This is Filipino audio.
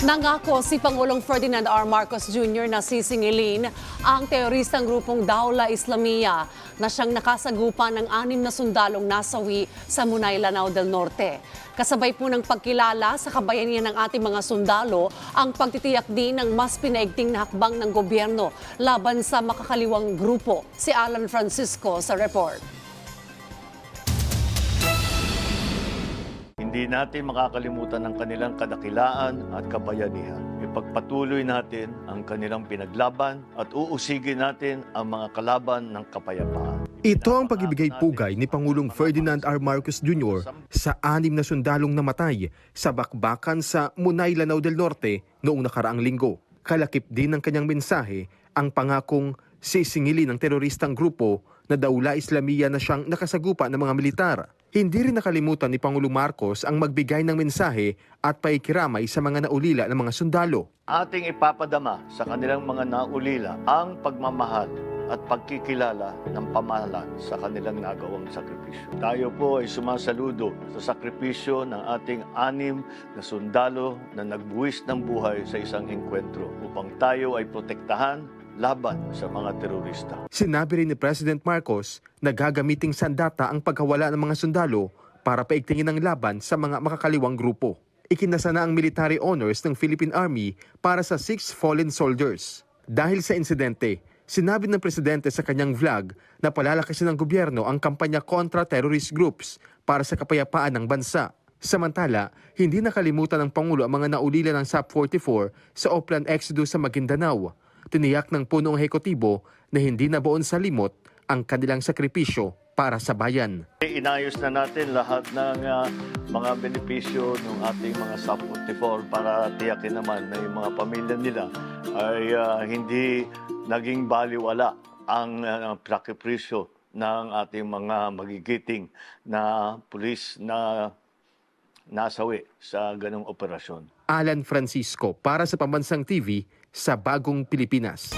Nangako si Pangulong Ferdinand R. Marcos Jr. na sisingilin ang teroristang grupong Daula Islamia na siyang nakasagupa ng anim na sundalong nasawi sa Munay, Lanao del Norte. Kasabay po ng pagkilala sa kabayanihan ng ating mga sundalo ang pagtitiyak din ng mas pinaigting na hakbang ng gobyerno laban sa makakaliwang grupo. Si Alan Francisco sa report. Hindi natin makakalimutan ang kanilang kadakilaan at kabayanihan. Ipagpatuloy natin ang kanilang pinaglaban at uusigin natin ang mga kalaban ng kapayapaan. Ito ang pagibigay pugay ni Pangulong Ferdinand R. Marcos Jr. sa anim na sundalong namatay sa bakbakan sa Munay, Lanao del Norte noong nakaraang linggo. Kalakip din ng kanyang mensahe ang pangakong sisingilin ng teroristang grupo na Daula Islamia na siyang nakasagupa ng mga militar. Hindi rin nakalimutan ni Pangulong Marcos ang magbigay ng mensahe at paikiramay sa mga naulila ng mga sundalo. Ating ipapadama sa kanilang mga naulila ang pagmamahal at pagkikilala ng pamahalaan sa kanilang nagawang sakripisyo. Tayo po ay sumasaludo sa sakripisyo ng ating anim na sundalo na nagbuwis ng buhay sa isang engkwentro upang tayo ay protektahan laban sa mga terorista. Sinabi rin ni President Marcos na gagamiting sandata ang pagkawala ng mga sundalo para paigtingin ang laban sa mga makakaliwang grupo. Ikinasa na ang military honors ng Philippine Army para sa six fallen soldiers. Dahil sa insidente, sinabi ng presidente sa kanyang vlog na palalakasin ng gobyerno ang kampanya kontra terrorist groups para sa kapayapaan ng bansa. Samantala, hindi nakalimutan ng Pangulo ang mga naulila ng SAP-44 sa Oplan Exodus sa Maguindanao. Tiniyak ng punong hekutibo na hindi nabuon sa limot ang kanilang sakripisyo para sa bayan. Inayos na natin lahat ng ah, mga benepisyo ng ating mga SAP-44 para tiyakin naman na yung mga pamilya nila ay ah, hindi naging baliwala ang uh, sakripisyo ng ating mga magigiting na pulis na nasawi sa ganong operasyon. Alan Francisco para sa Pambansang TV sa Bagong Pilipinas.